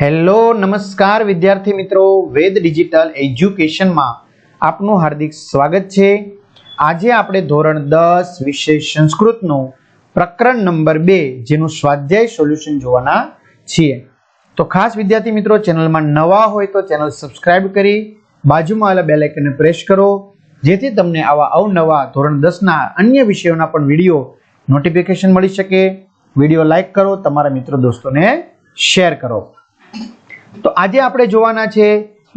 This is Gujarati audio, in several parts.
હેલો, નમસ્કાર વિદ્યાર્થી મિત્રો. વેદ ડિજિટલ એજ્યુકેશનમાં આપનું હાર્દિક સ્વાગત છે. આજે આપણે ધોરણ દસ વિષય સંસ્કૃતનું પ્રકરણ નંબર બે, જેનું સ્વાધ્યાય સોલ્યુશન જોવાના છીએ. તો ખાસ વિદ્યાર્થી મિત્રો, ચેનલમાં નવા હોય તો ચેનલ સબસ્ક્રાઇબ કરી, બાજુમાં આવેલા બેલ આઇકનને પ્રેસ કરો, જેથી તમને આવા અવનવા ધોરણ દસના અન્ય વિષયોના પણ વીડિયો નોટિફિકેશન મળી શકે. વીડિયો લાઇક કરો, તમારા મિત્રો દોસ્તોને શેર કરો. તો આજે આપણે જોવાના છે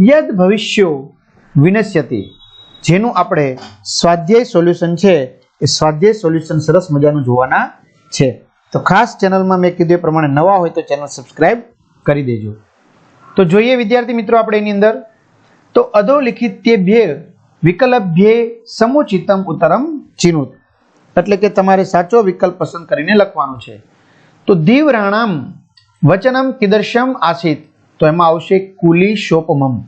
યદ ભવિષ્યો વિનશ્યતિ. જેનું આપણે સ્વાધ્યાય સોલ્યુશન છે એ સ્વાધ્યાય સોલ્યુશન સરસ મજાનું જોવાના છે. તો ખાસ ચેનલમાં મેં કીધું એ પ્રમાણે નવા હોય તો ચેનલ સબસ્ક્રાઇબ કરી દેજો. તો જોઈએ વિદ્યાર્થી મિત્રો આપણે એની અંદર. તો અધોલિખિત તે વિકલ્પ ભે સમુચિતમ ઉત્તરમ ચિનુત. એટલે કે તમારે સાચો વિકલ્પ પસંદ કરીને લખવાનો છે. તો દીવ રાણામ વચનમ કિદર્શમ આસિત. તો એમાં આવશે કુલી શોપમમ.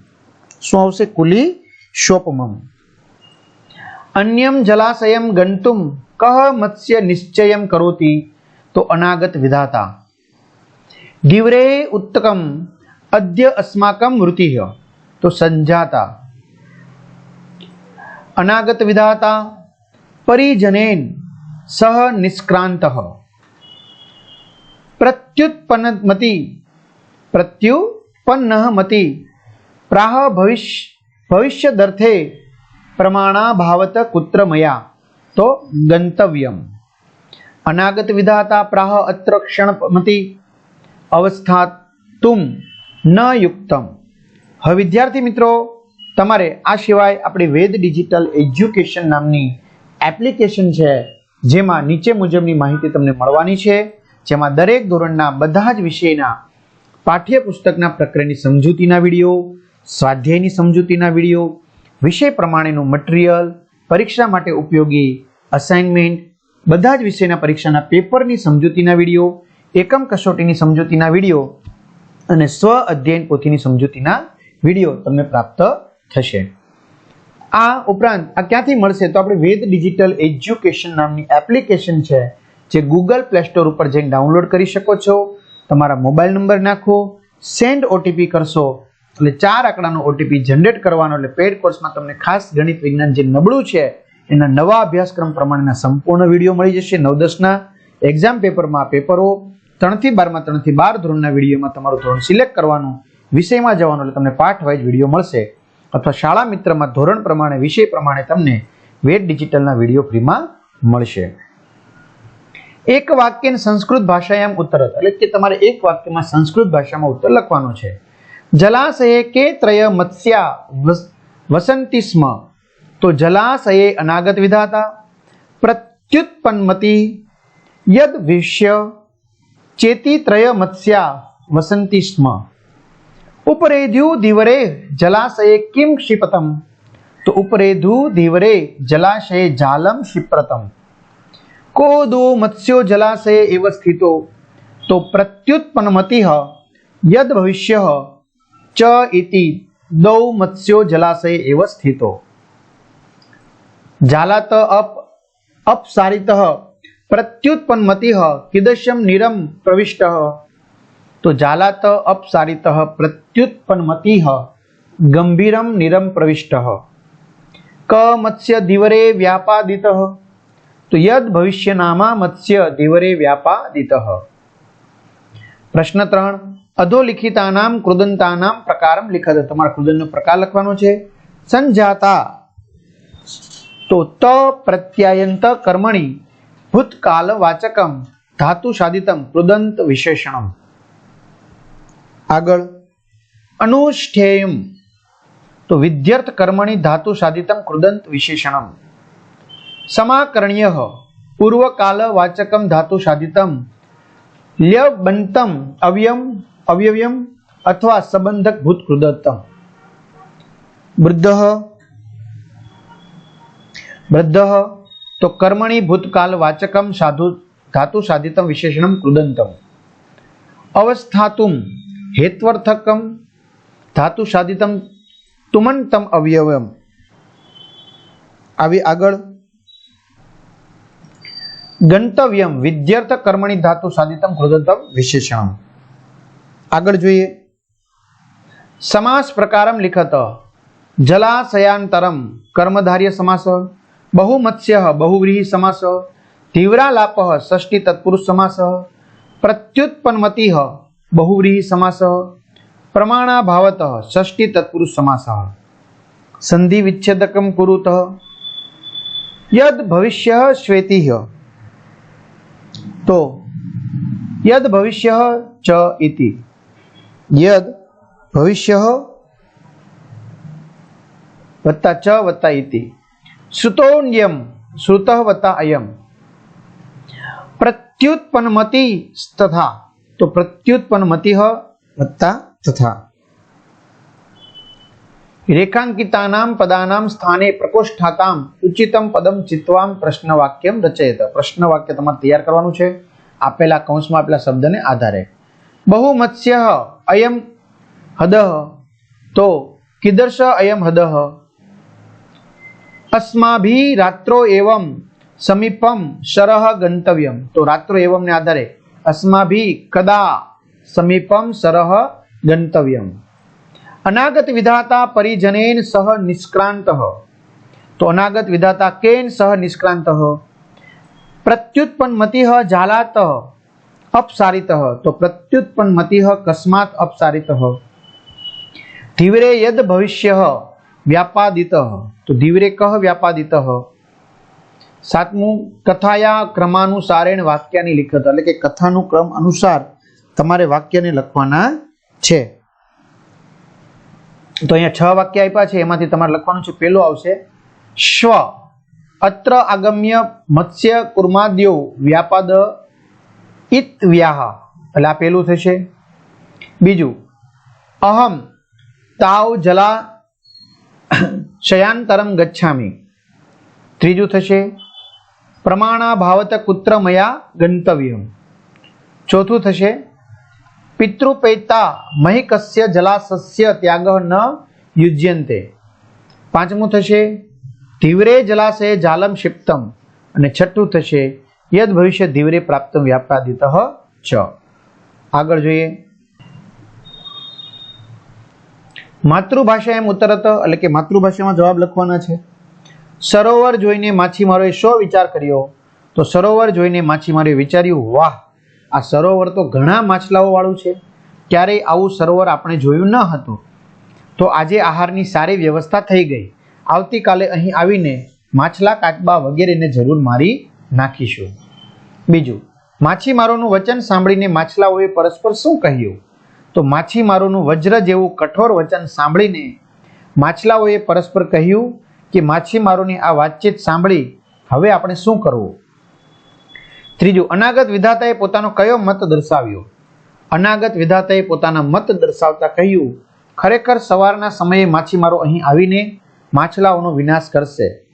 શું આવશે? કુલી શોપમમ. અન્યમ જલાશયમ ગંતુમ કહ મત્સ્ય નિશ્ચયમ કરોતી. તો અનાગત વિધાતા. દીવરે ઉત્તકમ અદ્ય અસ્માકમ મૃતિહ તો સંજાતા. અનાગત વિધાતા પરિજનેન સહ નિષ્ક્રાંત. પ્રત્યુત્પન્નમતિ પ્રત્યુપન્નમતિ પ્રાહ ભવિષ્ય ભવિષ્યદર્થે પ્રમાણાભાવત કુત્ર મયા તો ગંતવ્યમ અનાગત વિધાતા પ્રાહ અત્ર ક્ષણમતિ અવસ્થાતુમ ન યુક્તમ હવે વિદ્યાર્થી મિત્રો તમારે આ સિવાય આપણી વેદ ડિજિટલ એજ્યુકેશન નામની એપ્લિકેશન છે, જેમાં નીચે મુજબની માહિતી તમને મળવાની છે, જેમાં દરેક ધોરણના બધા જ વિષયના પાઠ્યપુસ્તકના પ્રકરણની સમજૂતીના વીડિયો, સ્વાધ્યાયની સમજૂતીના વીડિયો, વિષય પ્રમાણેનું મટીરિયલ પરીક્ષા માટે ઉપયોગી અસાઇનમેન્ટ બધા જ વિષયના પરીક્ષાના પેપરની સમજૂતીના વીડિયો, એકમ કસોટીની સમજૂતીના વીડિયો અને સ્વ અધ્યયન પોથીની સમજૂતીના વીડિયો તમને પ્રાપ્ત થશે. આ ઉપરાંત, આ ક્યાંથી મળશે તો આપણે વેદ ડિજિટલ એજ્યુકેશન નામની એપ્લિકેશન છે, જે ગૂગલ પ્લે સ્ટોર ઉપર જઈને ડાઉનલોડ કરી શકો છો. તમારા મોબાઈલ નંબર નાખો સેન્ડ ઓટીપી કરશો, એટલે ચાર આંકડાનો ઓટીપી જનરેટ કરવાનો, એટલે પેડ કોર્સમાં તમને ખાસ ગણિત વિજ્ઞાન જે નબળું છે, એના નવા અભ્યાસક્રમ પ્રમાણેના સંપૂર્ણ વીડિયો મળી જશે. નવ દસના એક્ઝામ પેપરમાં પેપરો, ત્રણથી બારમાં, ત્રણથી બાર ધોરણના વિડીયોમાં તમારું ધોરણ સિલેક્ટ કરવાનું, વિષયમાં જવાનું, એટલે તમને પાઠ વાઇઝ વીડિયો મળશે. અથવા શાળા મિત્રમાં ધોરણ પ્રમાણે, વિષય પ્રમાણે તમને વેટ ડિજિટલના વીડિયો ફ્રીમાં મળશે. એક વાક્યને સંસ્કૃત ભાષાયામ ઉત્તર એટલે કે તમારે એક વાક્યમાં સંસ્કૃત ભાષામાં ઉત્તર લખવાનો છે. જલાશયે કે ત્રય મત્સ્યા વસ- વસંતિ સ્મ. તો જલાશયે અનાગત વિધાતા. પ્રત્યુત્પન્નમતિ યદ વિષ્ય. ચેતી ત્રય મત્સ્યા વસંતિ સ્મ. ઉપરેધ્યુ ધીવરે જલાશયે કિમ ક્ષિપતમ. તો ઉપરેધુ ધીવરે જલાશયે જાલમ ક્ષિપ્રતમ. કો દો મત્સ્યો જલાશય એવ સ્થિતો તો પ્રત્યુત્પન્નમતિહ યદ ભવિષ્ય ચ ઇતિ દૌ મત્સ્યો જલાશય એવ સ્થિતો જાલાત અપ અપસારિત પ્રત્યુત્પન્નમતિહ કિદશ્યમ નિરમ પ્રવિષ્ટ તો જાલાત અપસારિત પ્રત્યુત્પન્નમતિહ ગંભીરમ નિરમ પ્રવિષ્ટ ક મત્સ્ય દિવરે વ્યાપાદિત તો યદ ભવિષ્યનામા મત્સ્ય દેવરે વ્યાપાદિત પ્રશ્ન ત્રણ અધોલિખિતાનામ કૃદંતાનામ પ્રકારમ લિખત તમારા કૃદનનો પ્રકાર લખવાનો છે। સંજાતા, તો ત પ્રત્યાયંત કર્મણી ભૂતકાલ વાચકમ ધાતુ સાધિતમ કૃદંત વિશેષણમ। આગળ, અનુષ્ઠેયમ, તો વિદ્યર્થ કર્મણી ધાતુ સાધિતમ કૃદંત વિશેષણમ। સમાકરણ્ય પૂર્વકાલ વાચકમ ધાતુ સાધિતમ લ્યબંતમ અવ્યમ અવ્યવ્યમ અથવા સંબંધક ભૂત કૃદત્તમ વૃદ્ધ વૃદ્ધ તો કર્મણી ભૂતકાલ વાચકમ સાધુ ધાતુ સાધિતમ વિશેષણમ કૃદંતમ અવસ્થાતુમ હેત્વર્થકમ ધાતુ સાધિતમ તુમંતમ અવ્યવમ આવી આગળ ગંતવ્યમ, વિદ્યાર્થ કર્મણી ધાતુ સાધિતમ કૃદંતમ વિશેષણમ આગળ જોઈએ. સમાસ પ્રકારમ લિખત, જલાશયાંતરમ, કર્મધાર્ય સમાસ, બહુમત્સ્ય, બહુવ્રીહી સમાસ, તીવ્રાલાપ, ષષ્ઠી તત્પુરુષ સમાસ પ્રત્યુત્પન્નમતિ બહુવ્રીહી સમાસ, પ્રમાણાભાવત, ષષ્ઠી તત્પુરુષ સમાસ. સંધિ વિચ્છેદકમ કુરુત, યદ ભવિષ્ય શ્વેતિહ તો યદ ભવિષ્ય ચ ઇતિ. યદ ભવિષ્ય વત્તા ચ વત્તા ઇતિ. શ્રુતોન્યમ, શ્રુત વત્તા અયમ. પ્રત્યુત્પન્નમતિ તથા. તો પ્રત્યુત્પન્નમતિ વત્તા તથા. રેખાંકિતાનામ પદાનામ સ્થાને પ્રકોષ્ઠાતામ ઉચિતમ પદમ ચિત્વામ પ્રશ્ન વાક્યમ રચયત પ્રશ્નવાક્ય તમારે તૈયાર કરવાનું છે। આપેલા કૌંસમાં આપેલા શબ્દને આધારે। બહુ મત્સ્ય અયમ હદઃ તો કિદર્શ અયમ હદઃ અસ્માભી રાત્રો એવમ સમીપમ શરહ ગંતવ્યમ। તો રાત્રો એવમને આધારે અસ્માભી કદા સમીપમ શરહ ગંતવ્યમ। અનાગત વિધાતા પરિજનેન સહ નિષ્ક્રાંત. તો અનાગત વિધાતા કેન સહ નિષ્ક્રાંત? પ્રત્યુત્પન્નમતિ જાલાત, અપસારિત. તો પ્રત્યુત્પન્નમતિ કસ્માત અપસારિત. ધીવરે યદ ભવિષ્ય વ્યાપાદિત. તો ધીવરે કહ વ્યાપાદિત? સાતમું કથાયા ક્રમાનુસારેણ વાક્યની લિખત એટલે કે કથાનું ક્રમ અનુસાર તમારે વાક્યને લખવાના છે. તો અહીંયા છ વાક્ય આપ્યા છે. એમાંથી તમારે લખવાનું છે, પેલું આવશે શ્વ અત્ર આગમ્ય મત્સ્ય કુર્માદ્યો વ્યાપાદ ઇત વ્યાહ. એટલે આ પેલું થશે. બીજું, અહમ તાવ જલા શયાંતરમ ગચ્છામી. ત્રીજું થશે પ્રમાણા ભાવત કુત્ર મયા ગંતવ્યમ. ચોથું થશે પિતૃપૈતા મહિકસ્ય જલાશસ્ય ત્યાગ ન યુજ્યંતે. પાંચમું થશે, ધીવરે જલાશય જાલમ ક્ષિપ્તમ. અને છઠ્ઠું થશે, યદ ભવિષ્ય ધીવરે પ્રાપ્ત વ્યાપાદિત ચ આગળ જોઈએ. માતૃભાષા એમ ઉત્તરત, એટલે કે માતૃભાષામાં જવાબ લખવાના છે. સરોવર જોઈને માછીમારોએ શો વિચાર કર્યો. તો સરોવર જોઈને માછીમારોએ વિચાર્યું, વાહ! આ સરોવર તો ઘણા માછલાઓ વાળું છે. ક્યારેય આવું સરોવર આપણે જોયું ન હતું. તો આજે આહારની સારી વ્યવસ્થા થઈ ગઈ. આવતીકાલે અહીં આવીને માછલા કાચબા વગેરેને જરૂર મારી નાખીશું. બીજું, માછીમારોનું વચન સાંભળીને માછલાઓએ પરસ્પર શું કહ્યું? તો માછીમારોનું વજ્ર જેવું કઠોર વચન સાંભળીને માછલાઓએ પરસ્પર કહ્યું કે માછીમારોની આ વાતચીત સાંભળી હવે આપણે શું કરવું? ત્રીજું, અનાગત વિધાતાએ પોતાનો કયો મત દર્શાવ્યો? અનાગત વિધાતાએ પોતાના મત દર્શાવતા કહ્યું, ખરેખર સવારના સમયે માછીમારો અહીં આવીને માછલાઓનો વિનાશ કરશે.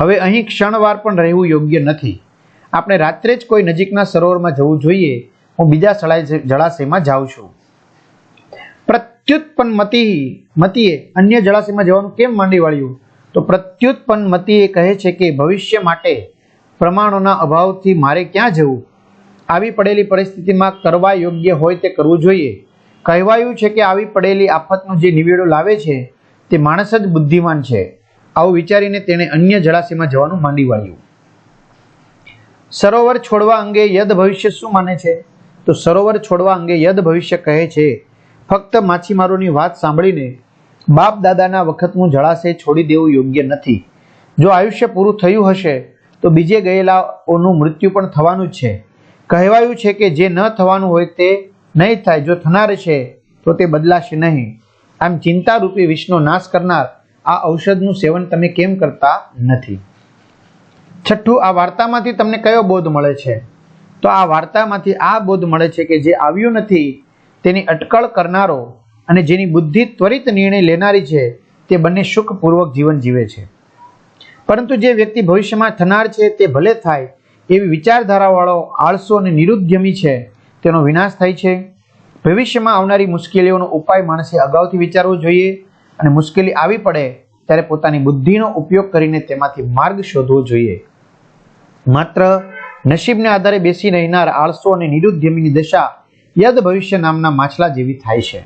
હવે અહીં ક્ષણવાર પણ રહેવું યોગ્ય નથી. આપણે રાત્રે જ કોઈ નજીકના સરોવરમાં જવું જોઈએ. હું બીજા જળાશયમાં જાઉં છું. પ્રત્યુત્પન્ન મતી, મતીએ અન્ય જળાશયમાં જવાનું કેમ માંડી વાળ્યું? તો પ્રત્યુત્પન્ન મતીએ કહે છે કે ભવિષ્ય માટે પ્રમાણોના અભાવથી મારે ક્યાં જવું? આવી પડેલી પરિસ્થિતિમાં કરવા યોગ્ય હોય તે કરવું જોઈએ. કહેવાયું છે કે આવી પડેલી આફતનો જે નિવેડો લાવે છે, તે માણસ જ બુદ્ધિમાન છે. આવું વિચારીને તેણે અન્ય જળાશયમાં જવાનું માંડી વાળ્યું. સરોવર છોડવા અંગે યદ ભવિષ્ય શું માને છે? તો સરોવર છોડવા અંગે યદ ભવિષ્ય કહે છે, ફક્ત માછીમારોની વાત સાંભળીને બાપ દાદાના વખતનું જળાશય છોડી દેવું યોગ્ય નથી. જો આયુષ્ય પૂરું થયું હશે તો બીજે ગયેલાઓનું મૃત્યુ પણ થવાનું જ છે. કહેવાયું છે કે જે ન થવાનું હોય તે નહીં થાય, જો થનાર છે, તો તે બદલાશે નહીં. આમ ચિંતારૂપી વિષનો નાશ કરનાર આ ઔષધનું સેવન તમે કેમ કરતા નથી? છઠ્ઠું, આ વાર્તામાંથી તમને કયો બોધ મળે છે? તો આ વાર્તામાંથી આ બોધ મળે છે કે જે આવ્યું નથી, તેની અટકળ કરનારો અને જેની બુદ્ધિ ત્વરિત નિર્ણય લેનારી છે, તે બંને સુખપૂર્વક જીવન જીવે છે. પરંતુ જે વ્યક્તિ ભવિષ્યમાં થનાર છે તે ભલે થાય, એવી વિચારધારાવાળો આળસો અને નિરુદ્યમી છે, તેનો વિનાશ થાય છે. ભવિષ્યમાં આવનારી મુશ્કેલીઓનો ઉપાય માણસે અગાઉથી વિચારવો જોઈએ અને મુશ્કેલી આવી પડે ત્યારે પોતાની બુદ્ધિનો ઉપયોગ કરીને તેમાંથી માર્ગ શોધવો જોઈએ. માત્ર નસીબને આધારે બેસી રહેનાર આળસો અને નિરુદ્યમીની દશા યદ ભવિષ્ય નામના માછલા જેવી થાય છે.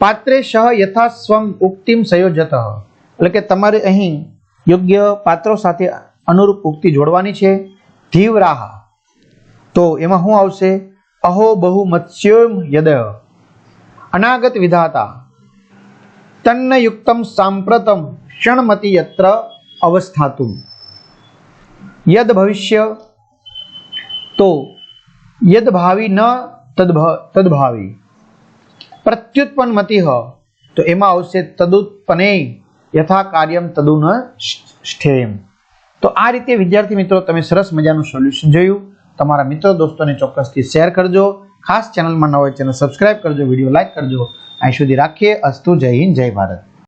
પાત્રે સહ યથા ઉક્તિમ સંયોજત. એટલે કે તમારે અહીં યોગ્ય પાત્રો સાથે અનુરૂપ ઉક્તિ જોડવાની છે. ધીવરાહ. તો એમાં શું આવશે? અહો બહુ મત્સ્યોમ યદ. અનાગત વિધાતા. તન્ન યુક્તમ સાંપ્રતમ ક્ષણમતિ યત્ર અવસ્થાતું યદ ભવિષ્ય. તો યદ ભાવિ ન તદભ તદભાવી પ્રત્યુત્પન્ન મતિ તો એમાં આવશે તદુત્પન્ને. યથા કાર્યમ તદુન સ્થેયમ તો આ રીતે, વિદ્યાર્થી મિત્રો, તમે સરસ મજાનું સોલ્યુશન જોયું. તમારા મિત્રો દોસ્તોને ચોક્કસથી શેર કરજો. ખાસ ચેનલમાં ન હોય, ચેનલ સબસ્ક્રાઇબ કરજો વીડિયો લાઇક કરજો. અહીં સુધી રાખીએ. અસ્તુ, જય હિન્દ, જય ભારત.